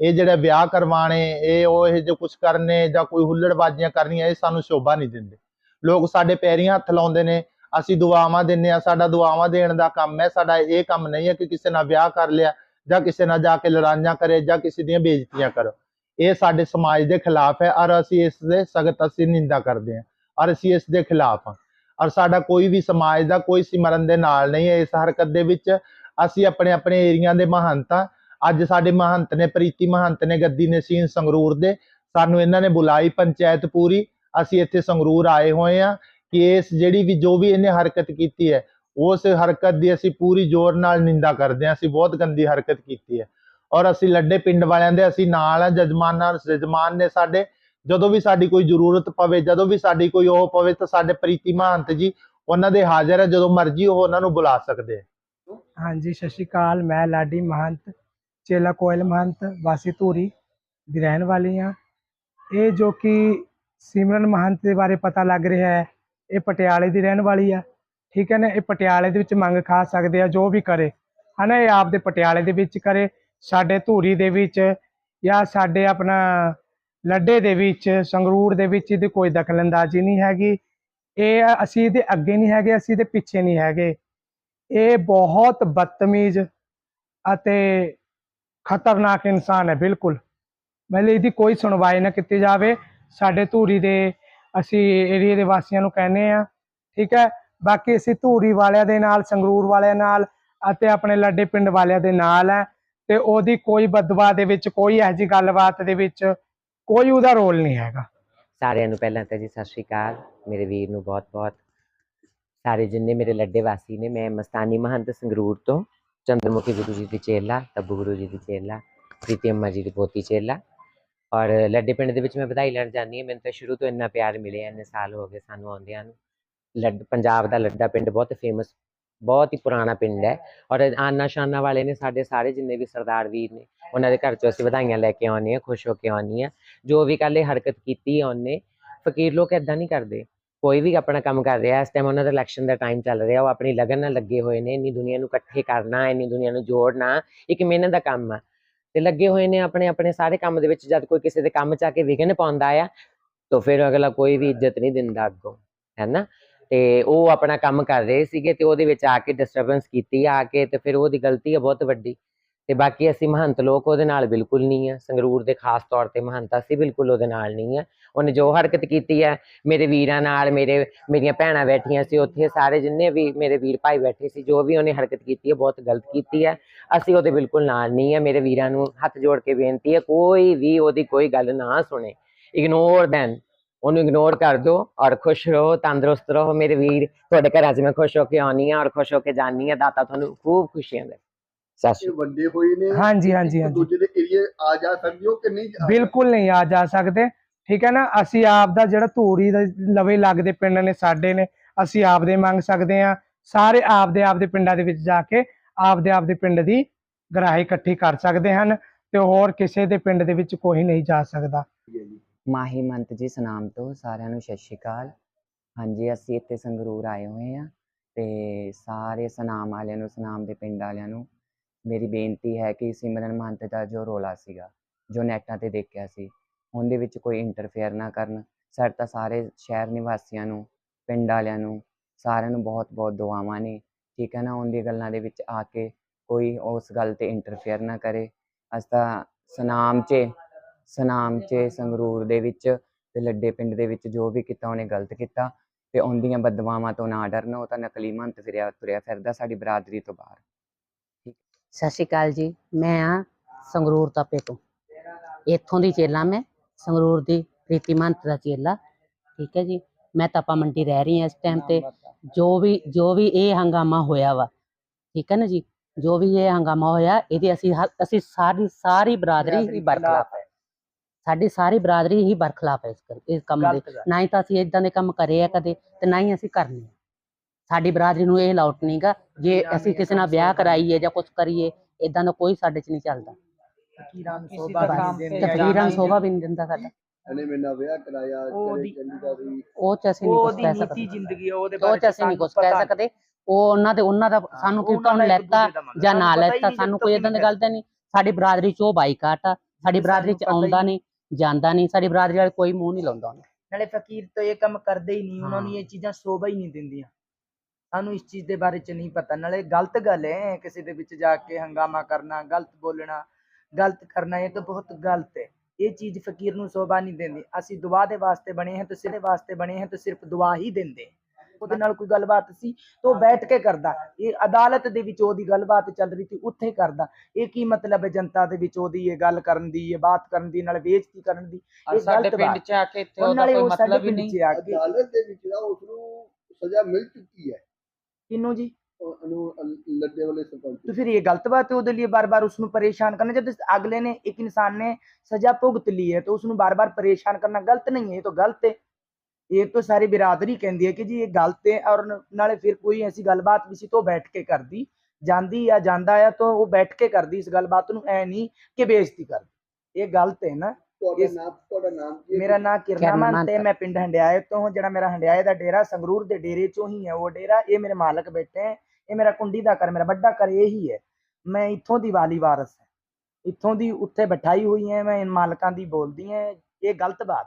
ਇਹ ਜਿਹੜਾ ਵਿਆਹ ਕਰਵਾਣੇ ਇਹ ਉਹ ਇਹ ਜੋ ਕੁਝ ਕਰਨੇ ਜਾਂ ਕੋਈ ਹੁੱਲੜਬਾਜ਼ੀਆਂ ਕਰਨੀਆਂ, ਇਹ ਸਾਨੂੰ ਸ਼ੋਭਾ ਨਹੀਂ ਦਿੰਦੇ। ਲੋਕ ਸਾਡੇ ਪੈਰੀਆਂ ਹੱਥ ਲਾਉਂਦੇ ਨੇ ਅਸੀਂ ਦੁਆਵਾਂ ਦਿੰਨੇ ਆ, ਸਾਡਾ ਦੁਆਵਾਂ ਦੇਣ ਦਾ ਕੰਮ ਹੈ, ਸਾਡਾ ਇਹ ਕੰਮ ਨਹੀਂ ਹੈ ਕਿ ਕਿਸੇ ਨਾਲ ਵਿਆਹ ਕਰ ਲਿਆ, ਜਾਂ ਕਿਸੇ ਨਾਲ ਜਾ ਕੇ ਲੜਾਈਆਂ ਕਰੇ, ਜਾਂ ਕਿਸੇ ਦੀਆਂ ਬੇਇੱਜ਼ਤੀਆਂ ਕਰੋ। ਇਹ ਸਾਡੇ ਸਮਾਜ ਦੇ ਖਿਲਾਫ ਹੈ ਔਰ ਅਸੀਂ ਇਸ ਦੇ ਸਖਤ, ਅਸੀਂ ਨਿੰਦਾ ਕਰਦੇ ਹਾਂ, ਔਰ ਅਸੀਂ ਇਸ ਦੇ ਖਿਲਾਫ ਹਾਂ। ਔਰ ਸਾਡਾ ਕੋਈ ਵੀ ਸਮਾਜ ਦਾ ਕੋਈ ਸਿਮਰਨ ਦੇ ਨਾਲ ਨਹੀਂ ਹੈ, ਇਸ ਹਰਕਤ ਦੇ ਵਿੱਚ ਅਸੀਂ ਆਪਣੇ ਆਪਣੇ ਏਰੀਆ ਦੇ ਮਹੰਤ ਹਾਂ। ਅੱਜ ਸਾਡੇ ਮਹੰਤ ਨੇ, ਪ੍ਰੀਤੀ ਮਹੰਤ ਨੇ, ਗੱਦੀ ਨਸੀਨ ਸੰਗਰੂਰ ਦੇ, ਸਾਨੂੰ ਇਹਨਾਂ ਨੇ ਬੁਲਾਈ ਪੰਚਾਇਤ ਪੂਰੀ, ਅਸੀਂ ਇੱਥੇ ਸੰਗਰੂਰ ਆਏ ਹੋਏ ਆ ਕਿ ਇਸ ਜਿਹੜੀ ਵੀ, ਜੋ ਵੀ ਇਹਨੇ ਹਰਕਤ ਕੀਤੀ ਹੈ, ਉਸ ਹਰਕਤ ਦੀ ਅਸੀਂ ਪੂਰੀ ਜ਼ੋਰ ਨਾਲ ਨਿੰਦਾ ਕਰਦੇ ਹਾਂ, ਅਸੀਂ ਬਹੁਤ ਗੰਦੀ ਹਰਕਤ ਕੀਤੀ ਹੈ। ਔਰ ਅਸੀਂ ਲੱਡੇ ਪਿੰਡ ਵਾਲਿਆਂ ਦੇ, ਅਸੀਂ ਨਾਲ ਆ ਜਜਮਾਨਾਂ, ਜਜਮਾਨ ਨੇ ਸਾਡੇ, ਜਦੋਂ ਵੀ ਸਾਡੀ ਕੋਈ ਜ਼ਰੂਰਤ ਪਵੇ, ਜਦੋਂ ਵੀ ਸਾਡੀ ਕੋਈ ਉਹ ਪਵੇ ਤਾਂ ਸਾਡੇ ਪ੍ਰੀਤੀ ਮਹੰਤ ਜੀ ਉਹਨਾਂ ਦੇ ਹਾਜ਼ਰ ਹੈ, ਜਦੋਂ ਮਰਜ਼ੀ ਉਹ ਉਹਨਾਂ ਨੂੰ ਬੁਲਾ ਸਕਦੇ ਹਾਂਜੀ, ਸਤਿ ਸ਼੍ਰੀ ਅਕਾਲ, ਮੈਂ ਲਾਡੀ ਮਹੰਤ, ਚੇਲਾ ਕੋਇਲ ਮਹੰਤ, ਵਾਸੀ ਧੂਰੀ ਦੀ ਰਹਿਣ ਵਾਲੀ ਹਾਂ। ਇਹ ਜੋ ਕਿ ਸਿਮਰਨ ਮਹੰਤ ਦੇ ਬਾਰੇ ਪਤਾ ਲੱਗ ਰਿਹਾ ਹੈ ਇਹ ਪਟਿਆਲੇ ਦੀ ਰਹਿਣ ਵਾਲੀ ਆ, ਠੀਕ ਹੈ ਨਾ? ਇਹ ਪਟਿਆਲੇ ਦੇ ਵਿੱਚ ਮੰਗ ਖਾ ਸਕਦੇ ਆ, ਜੋ ਵੀ ਕਰੇ, ਹਨਾ? ਇਹ ਆਪਦੇ ਪਟਿਆਲੇ ਦੇ ਵਿੱਚ ਕਰੇ, ਸਾਡੇ ਧੂਰੀ ਦੇ ਵਿੱਚ ਜਾਂ ਸਾਡੇ ਆਪਣਾ ਲੱਡੇ ਦੇ ਵਿੱਚ, ਸੰਗਰੂਰ ਦੇ ਵਿੱਚ ਇਹਦੀ ਕੋਈ ਦਖਲਅੰਦਾਜ਼ੀ ਨਹੀਂ ਹੈਗੀ। ਇਹ ਅਸੀਂ ਇਹਦੇ ਅੱਗੇ ਨਹੀਂ ਹੈਗੇ, ਅਸੀਂ ਇਹਦੇ ਪਿੱਛੇ ਨਹੀਂ ਹੈਗੇ। ਇਹ ਬਹੁਤ ਬਦਤਮੀਜ਼ ਅਤੇ ਖਤਰਨਾਕ ਇਨਸਾਨ ਹੈ, ਬਿਲਕੁਲ। ਮਤਲਬ ਇਹਦੀ ਕੋਈ ਸੁਣਵਾਈ ਨਾ ਕੀਤੀ ਜਾਵੇ। ਸਾਡੇ ਧੂਰੀ ਦੇ ਅਸੀਂ ਏਰੀਏ ਦੇ ਵਾਸੀਆਂ ਨੂੰ ਕਹਿੰਦੇ ਆ ਠੀਕ ਹੈ? ਬਾਕੀ ਅਸੀਂ ਧੂਰੀ ਵਾਲਿਆਂ ਦੇ ਨਾਲ, ਸੰਗਰੂਰ ਵਾਲਿਆਂ ਨਾਲ ਅਤੇ ਆਪਣੇ ਲੱਡੇ ਪਿੰਡ ਵਾਲਿਆਂ ਦੇ ਨਾਲ ਹੈ ਤੇ ਉਹਦੀ ਕੋਈ ਬਦਵਾ ਦੇ ਵਿੱਚ, ਕੋਈ ਇਹੋ ਜਿਹੀ ਗੱਲਬਾਤ ਦੇ ਵਿੱਚ ਕੋਈ ਉਹਦਾ ਰੋਲ ਨਹੀਂ ਹੈਗਾ। ਸਾਰਿਆਂ ਨੂੰ ਪਹਿਲਾਂ ਤਾਂ ਜੀ ਸਤਿ ਸ਼੍ਰੀ ਅਕਾਲ। ਮੇਰੇ ਵੀਰ ਨੂੰ ਬਹੁਤ-ਬਹੁਤ ਸਾਰੇ ਜਿੰਨੇ ਮੇਰੇ ਲੱਡੇ ਵਾਸੀ ਨੇ, ਮੈਂ ਮਸਤਾਨੀ ਮਹੰਤ ਸੰਗਰੂਰ ਤੋਂ, ਚੰਦਰਮੁਖੀ ਗੁਰੂ ਜੀ ਦੀ ਚੇਲਾ, ਤੱਬੂ ਗੁਰੂ ਜੀ ਦੀ ਚੇਲਾ, ਪ੍ਰੀਤੀ ਅੰਮਾ ਜੀ ਦੀ ਪੋਤੀ ਚੇਲਾ। ਔਰ ਲੱਡੇ ਪਿੰਡ ਦੇ ਵਿੱਚ ਮੈਂ ਵਧਾਈ ਲੈਣ ਜਾਂਦੀ ਹਾਂ, ਮੈਨੂੰ ਤਾਂ ਸ਼ੁਰੂ ਤੋਂ ਇੰਨਾ ਪਿਆਰ ਮਿਲਿਆ ਇੰਨੇ ਸਾਲ ਹੋ ਗਏ ਸਾਨੂੰ ਆਉਂਦਿਆਂ ਨੂੰ। ਲੱਡ, ਪੰਜਾਬ ਦਾ ਲੱਡਾ ਪਿੰਡ ਬਹੁਤ ਫੇਮਸ ਬਹੁਤ ਹੀ ਪੁਰਾਣਾ ਪਿੰਡ ਹੈ ਔਰ ਆਨਾ ਸ਼ਾਨਾ ਵਾਲੇ ਨੇ ਸਾਡੇ ਸਾਰੇ ਜਿੰਨੇ ਵੀ ਸਰਦਾਰ ਵੀਰ ਨੇ, ਉਹਨਾਂ ਦੇ ਘਰ ਚੋਂ ਅਸੀਂ ਵਧਾਈਆਂ ਲੈ ਕੇ ਆਉਂਦੇ ਹਾਂ, ਖੁਸ਼ ਹੋ ਕੇ ਆਉਂਦੇ ਹਾਂ। ਜੋ ਵੀ ਕੱਲ ਇਹ ਹਰਕਤ ਕੀਤੀ ਆ ਉਹਨੇ, ਫਕੀਰ ਲੋਕ ਐਦਾਂ ਨਹੀਂ ਕਰਦੇ, ਕੋਈ ਵੀ ਆਪਣਾ ਕੰਮ ਕਰ ਰਿਹਾ, ਇਸ ਟਾਈਮ ਉਹਨਾਂ ਦਾ ਇਲੈਕਸ਼ਨ ਦਾ ਟਾਈਮ ਚੱਲ ਰਿਹਾ, ਉਹ ਆਪਣੀ ਲਗਨ ਨਾਲ ਲੱਗੇ ਹੋਏ ਨੇ, ਇੰਨੀ ਦੁਨੀਆ ਨੂੰ ਇਕੱਠੇ ਕਰਨਾ, ਇੰਨੀ ਦੁਨੀਆ ਨੂੰ ਜੋੜਨਾ, ਇੱਕ ਮਿਹਨਤ ਦਾ ਕੰਮ ਆ। ਤੇ ਲੱਗੇ ਹੋਏ ਨੇ ਆਪਣੇ ਆਪਣੇ ਸਾਰੇ ਕੰਮ ਦੇ ਵਿੱਚ, ਜਦ ਕੋਈ ਕਿਸੇ ਦੇ ਕੰਮ ਚ ਆ ਕੇ ਵਿਘਨ ਪਾਉਂਦਾ ਆ, ਤਾਂ ਫਿਰ ਅਗਲਾ ਕੋਈ ਵੀ ਇੱਜ਼ਤ ਨਹੀਂ ਦਿੰਦਾ ਅੱਗੋਂ ਹੈਨਾ ਤੇ ਉਹ ਆਪਣਾ ਕੰਮ ਕਰ ਰਹੇ ਸੀਗੇ ਤੇ ਉਹਦੇ ਵਿੱਚ ਆ ਕੇ ਡਿਸਟਰਬੈਂਸ ਕੀਤੀ ਆ ਕੇ ਤੇ ਫਿਰ ਉਹਦੀ ਗਲਤੀ ਆ ਬਹੁਤ ਵੱਡੀ। ਤੇ ਬਾਕੀ ਅਸੀਂ ਮਹੰਤ ਲੋਕ ਉਹਦੇ ਨਾਲ ਬਿਲਕੁਲ ਨਹੀਂ ਆ। ਸੰਗਰੂਰ ਦੇ ਖਾਸ ਤੌਰ ਤੇ ਮਹੰਤ ਅਸੀਂ ਬਿਲਕੁਲ ਉਹਦੇ ਨਾਲ ਨਹੀਂ ਆ। ਉਹਨੇ ਜੋ ਹਰਕਤ ਕੀਤੀ ਹੈ, ਮੇਰੇ ਵੀਰਾਂ ਨਾਲ, ਮੇਰੇ, ਮੇਰੀਆਂ ਭੈਣਾਂ ਬੈਠੀਆਂ ਸੀ ਉੱਥੇ, ਸਾਰੇ ਜਿੰਨੇ ਵੀ ਮੇਰੇ ਵੀਰ ਭਾਈ ਬੈਠੇ ਸੀ, ਜੋ ਵੀ ਉਹਨੇ ਹਰਕਤ ਕੀਤੀ ਹੈ, ਬਹੁਤ ਗਲਤ ਕੀਤੀ ਹੈ। ਅਸੀਂ ਉਹਦੇ ਬਿਲਕੁਲ ਨਾਲ ਨਹੀਂ ਆ। ਮੇਰੇ ਵੀਰਾਂ ਨੂੰ ਹੱਥ ਜੋੜ ਕੇ ਬੇਨਤੀ ਹੈ, ਕੋਈ ਵੀ ਉਹਦੀ ਕੋਈ ਗੱਲ ਨਾ ਸੁਣੇ। ਇਗਨੋਰ ਦੈਨ ਉਹਨੂੰ ਇਗਨੋਰ ਕਰ ਦਿਓ ਔਰ ਖੁਸ਼ ਰਹੋ, ਤੰਦਰੁਸਤ ਰਹੋ। ਮੇਰੇ ਵੀਰ, ਤੁਹਾਡੇ ਘਰਾਂ 'ਚ ਮੈਂ ਖੁਸ਼ ਹੋ ਕੇ ਆਉਣੀ ਆ ਔਰ ਖੁਸ਼ ਹੋ ਕੇ ਜਾਣੀ ਆ ਦਾਤਾ ਤੁਹਾਨੂੰ ਖੂਬ ਖੁਸ਼ੀਆਂ ਦੇ ਸਤਿ ਸ਼੍ਰੀ ਵੱਡੇ ਹੋਏ ਨੇ ਹਾਂਜੀ ਹਾਂਜੀ ਹਾਂਜੀ। ਦੂਜੇ ਦੇ ਏਰੀਏ ਆ ਜਾ ਸਕਦੇ ਹੋ ਕਿ ਨਹੀਂ ਬਿਲਕੁਲ ਨਹੀਂ ਆ ਜਾ ਸਕਦੇ। ਠੀਕ ਹੈ ਨਾ? ਅਸੀਂ ਆਪ ਦਾ ਜਿਹੜਾ ਧੂਰੀ ਦੇ ਲਵੇ ਲੱਗਦੇ ਪਿੰਡ ਨੇ ਸਾਡੇ ਨੇ ਅਸੀਂ ਆਪ ਦੇ ਮੰਗ ਸਕਦੇ ਆ ਸਾਰੇ ਆਪ ਦੇ ਆਪ ਦੇ ਪਿੰਡਾਂ ਦੇ ਵਿੱਚ ਜਾ ਕੇ ਆਪ ਦੇ ਆਪ ਦੇ ਪਿੰਡ ਦੀ ਗਰਾਹੀ ਇਕੱਠੀ ਕਰ ਸਕਦੇ ਹਨ ਤੇ ਹੋਰ ਕਿਸੇ ਦੇ ਪਿੰਡ ਦੇ ਵਿੱਚ ਕੋਈ ਨਹੀਂ ਜਾ ਸਕਦਾ। ਮਾਹੀ ਮੰਤ ਜੀ ਸਨਾਮ ਤੋਂ ਸਾਰਿਆਂ ਨੂੰ ਸਤਿ ਸ਼੍ਰੀ ਅਕਾਲ। ਹਾਂਜੀ ਅਸੀਂ ਇੱਥੇ ਸੰਗਰੂਰ ਆਏ ਹੋਏ ਆ ਤੇ ਸਾਰੇ ਸਨਾਮ ਵਾਲਿਆਂ ਨੂੰ ਸਨਾਮ ਦੇ ਪਿੰਡ ਵਾਲਿਆਂ ਨੂੰ ਮੇਰੀ ਬੇਨਤੀ ਹੈ ਕਿ ਸਿਮਰਨ ਮਹੰਤ ਦਾ ਜੋ ਰੋਲਾ ਸੀਗਾ, ਜੋ ਨੈਟਾਂ ਤੇ ਦੇਖਿਆ ਸੀ, ਉਹਦੇ ਵਿੱਚ ਕੋਈ ਇੰਟਰਫੇਅਰ ਨਾ ਕਰਨ। ਸਾਡੇ ਤਾਂ ਸਾਰੇ ਸ਼ਹਿਰ ਨਿਵਾਸੀਆਂ ਨੂੰ, ਪਿੰਡ ਵਾਲਿਆਂ ਨੂੰ, ਸਾਰਿਆਂ ਨੂੰ ਬਹੁਤ ਬਹੁਤ ਦੁਆਵਾਂ ਨੇ। ਠੀਕ ਹੈ ਨਾ? ਉਹਦੀ ਗੱਲਾਂ ਦੇ ਵਿੱਚ ਆ ਕੇ ਕੋਈ ਉਸ ਗੱਲ ਤੇ ਇੰਟਰਫੇਅਰ ਨਾ ਕਰੇ। ਅਸੀਂ ਤਾਂ ਸਨਾਮ 'ਚ ਸਨਾਮ 'ਚ, ਸੰਗਰੂਰ ਦੇ ਵਿੱਚ ਤੇ ਲੱਡੇ ਪਿੰਡ ਦੇ ਵਿੱਚ ਜੋ ਵੀ ਕੀਤਾ, ਉਹਨੇ ਗਲਤ ਕੀਤਾ ਤੇ ਉਹਦੀਆਂ ਬਦਵਾਵਾਂ ਤੋਂ ਨਾ ਡਰਨ, ਉਹ ਤਾਂ ਨਕਲੀ ਮੰਤ ਫਿਰਿਆ, ਤੁਰਿਆ ਫਿਰਦਾ ਸਾਡੀ ਬਰਾਦਰੀ ਤੋਂ ਬਾਹਰ। ਸਤਿ ਸ਼੍ਰੀ ਅਕਾਲ ਜੀ ਮੈਂ ਆ ਸੰਗਰੂਰ ਤਾਪੇ ਤੋਂ। ਇੱਥੋਂ ਦੀ ਚੇਲਾ ਮੈਂ ਸੰਗਰੂਰ ਦੀ ਪ੍ਰੀਤੀ ਮਹੰਤ ਦਾ ਚੇਲਾ। ਠੀਕ ਹੈ ਜੀ ਮੈਂ ਤਪਾ ਮੰਡੀ ਰਹਿ ਰਹੀ ਹਾਂ ਇਸ ਟਾਈਮ ਤੇ। ਜੋ ਵੀ ਜੋ ਵੀ ਇਹ ਹੰਗਾਮਾ ਹੋਇਆ ਵਾ ਠੀਕ ਹੈ ਨਾ ਜੀ? ਜੋ ਵੀ ਇਹ ਹੰਗਾਮਾ ਹੋਇਆ ਇਹਦੇ ਅਸੀਂ ਅਸੀਂ ਸਾਰੀ ਸਾਰੀ ਬਰਾਦਰੀ ਹੀ ਬਰਖਲਾਫ ਹੈ। ਸਾਡੀ ਸਾਰੀ ਬਰਾਦਰੀ ਹੀ ਬਰਖਲਾਫ ਹੈ ਇਸ ਕੰਮ ਦੇ। ਨਾ ਹੀ ਤਾਂ ਅਸੀਂ ਇਦਾਂ ਦੇ ਕੰਮ ਕਰੇ ਆ ਕਦੇ ਤੇ ਨਾ ਹੀ ਅਸੀਂ ਕਰਨੇ। ਸਾਡੀ ਬਰਾਦਰੀ ਨੂੰ ਇਹ ਲਾਉਟ ਨਹੀਂਗਾ ਜੇ ਅਸੀਂ ਕਿਸੇ ਨਾਲ ਵਿਆਹ ਕਰਾਈਏ ਜਾਂ ਕੁਝ ਕਰੀਏ ਇਦਾਂ ਦਾ ਕੋਈ ਸਾਡੇ 'ਚ ਨਹੀਂ ਚੱਲਦਾ। ਤਕਰੀਰਨ ਸੋਭਾ ਵੀ ਨਹੀਂ ਦਿੰਦਾ ਸਾਡਾ। ਇਹਨੇ ਮੇਰੇ ਨਾਲ ਵਿਆਹ ਕਰਾਇਆ ਉਹਦੀ- ਉਹ ਚ ਅਸੀਂ ਨਹੀਂ ਕੁਝ ਉਹਦੀ ਕਹਿ ਸਕਦੇ। ਜ਼ਿੰਦਗੀ ਆ, ਉਹਦੇ ਉਹ ਬਾਰੇ ਚ ਅਸੀਂ ਨਹੀਂ ਕੁਝ ਕਹਿ ਸਕਦੇ। ਉਹ ਉਹਨਾਂ ਦੇ ਉਹਨਾਂ ਦਾ ਸਾਨੂੰ ਕੀ ਉਹਨਾਂ ਕੌਣ ਲੈਤਾ। ਜਾਂ ਨਾ ਲੈਤਾ ਸਾਨੂੰ ਕੋਈ ਇਦਾਂ ਦੀ ਗੱਲ ਤਾਂ ਨਹੀਂ। ਸਾਡੀ ਬਰਾਦਰੀ ਚ ਉਹ ਬਾਈਕਾਟ ਆ ਸਾਡੀ ਬਰਾਦਰੀ ਚ ਆਉਂਦਾ ਨਹੀਂ। ਜਾਂਦਾ ਨਹੀਂ ਸਾਡੀ ਬਰਾਦਰੀ ਵਾਲੇ ਕੋਈ ਮੂੰਹ ਨਹੀਂ ਲਾਉਂਦਾ ਉਹਨੂੰ। ਨਾਲੇ ਫਕੀਰ ਤਾਂ ਇਹ ਕੰਮ ਕਰਦੇ ਹੀ ਨਹੀਂ ਉਹਨਾਂ ਨੂੰ। ਇਹ ਚੀਜ਼ਾਂ ਸ਼ੋਭਾ ਹੀ ਨਹੀਂ ਦਿੰਦੀਆਂ। ਸਾਨੂੰ ਇਸ ਚੀਜ਼ ਦੇ ਬਾਰੇ ਚ ਨਹੀਂ ਪਤਾ। ਨਾਲੇ ਗਲਤ ਗੱਲ ਹੈ ਕਿਸੇ ਦੇ ਵਿੱਚ ਜਾ ਕੇ ਹੰਗਾਮਾ ਕਰਨਾ ਗਲਤ ਬੋਲਣਾ ਗਲਤ ਕਰਨਾ ਇਹ ਤਾਂ ਬਹੁਤ ਗਲਤ ਹੈ ਇਹ ਚੀਜ਼ ਫਕੀਰ ਨੂੰ ਸ਼ੋਭਾ ਨਹੀਂ ਦਿੰਦੀ। ਅਸੀਂ ਦੁਆ ਦੇ ਵਾਸਤੇ ਬਣੇ ਹਾਂ ਤੇ ਸਿਰੇ ਵਾਸਤੇ ਬਣੇ ਹਾਂ ਤੇ ਸਿਰਫ ਦੁਆ ਹੀ ਦਿੰਦੇ ਉਹਦੇ ਨਾਲ ਕੋਈ ਗੱਲਬਾਤ ਸੀ ਤਾਂ ਉਹ ਬੈਠ ਕੇ ਕਰਦਾ। ਇਹ ਅਦਾਲਤ ਦੇ ਵਿੱਚ ਉਹਦੀ ਗੱਲਬਾਤ ਚੱਲ ਰਹੀ ਸੀ ਉੱਥੇ ਕਰਦਾ। ਇਹ ਕੀ ਮਤਲਬ ਹੈ ਜਨਤਾ ਦੇ ਵਿੱਚ ਉਹਦੀ ਇਹ ਗੱਲ ਕਰਨ ਦੀ ਇਹ ਬਾਤ ਕਰਨ ਦੀ ਨਾਲ ਬੇਇੱਜ਼ਤੀ ਕਰਨ ਦੀ? ਇਹ ਸਾਡੇ ਪਿੰਡ ਚ ਆ ਕੇ ਇੱਥੇ ਉਹ ਉਹਦਾ ਕੋਈ ਮਤਲਬ ਹੀ ਨਹੀਂ। ਅਦਾਲਤ ਦੇ ਵਿੱਚ ਉਸ ਨੂੰ ਸਜ਼ਾ ਮਿਲ ਚੁੱਕੀ ਹੈ ਕਿਨੂੰ ਜੀ ਉਹ ਅਨੂ ਲੱਡੇ ਵਾਲੇ ਸਰਪੰਚ तो फिर ये गलत बात है ਉਹਦੇ ਲਈ ਬਾਰ-ਬਾਰ ਉਸ ਨੂੰ ਪਰੇਸ਼ਾਨ ਕਰਨਾ ਜਦ ਅਗਲੇ ਨੇ ਇੱਕ ਇਨਸਾਨ ਨੇ ਸਜ਼ਾ ਭੁਗਤ ਲਈ ਹੈ ਤਾਂ ਉਸ ਨੂੰ ਬਾਰ-ਬਾਰ ਪਰੇਸ਼ਾਨ ਕਰਨਾ ਗਲਤ नहीं है ये तो गलत है ये तो सारी बिरादरी ਕਹਿੰਦੀ ਹੈ ਕਿ ਜੀ ਇਹ ਗਲਤ ਹੈ ਔਰ ਨ- ਨਾਲੇ ਫਿਰ ਕੋਈ ਐਸੀ ਗੱਲਬਾਤ ਵੀ ਸੀ ਤੋਂ ਬੈਠ ਕੇ ਕਰਦੀ ਜਾਂਦੀ ਜਾਂ ਜਾਂਦਾ ਆ ਤਾਂ ਉਹ ਬੈਠ ਕੇ ਕਰਦੀ ਇਸ ਗੱਲਬਾਤ ਨੂੰ ਐ ਨਹੀਂ ਕਿ ਬੇਇੱਜ਼ਤੀ ਕਰਦੀ ਇਹ ਗਲਤ ਹੈ ਨਾ ਤੁਹਾਡਾ ਇਸ- ਨਾਮ ਤੁਹਾਡਾ ਨਾਮ ਕੀ ਹੈ ਮੇਰਾ ਨਾਂ ਕਿਰਨਾ ਕਿਰਨ ਮਹੰਤ ਹੈ ਮਹੰਤ। ਮੈਂ ਪਿੰਡ ਹੰਡਿਆਏ ਤੋਂ ਹਾਂ ਜਿਹੜਾ ਮੇਰਾ ਹੰਡਿਆਏ ਦਾ ਡੇਰਾ ਸੰਗਰੂਰ ਦੇ ਡੇਰੇ ਚੋਂ ਹੀ ਹੈ ਉਹ ਡੇਰਾ ਇਹ ਮੇਰੇ ਮਾਲਕ ਬੈਠੇ ਹੈ ਇਹ ਮੇਰਾ ਕੁੰਡੀ ਦਾ ਘਰ ਮੇਰਾ ਵੱਡਾ ਘਰ ਇਹ ਹੀ ਹੈ ਮੈਂ ਇੱਥੋਂ ਦੀ ਵਾਲੀ ਵਾਰਸ ਹੈ ਇੱਥੋਂ ਦੀ ਉੱਥੇ ਬਿਠਾਈ ਹੋਈ ਹੈ ਮੈਂ ਇਨ ਮਾਲਕਾਂ ਦੀ ਬੋਲਦੀ ਹੈ ਇਹ ਗਲਤ ਬਾਤ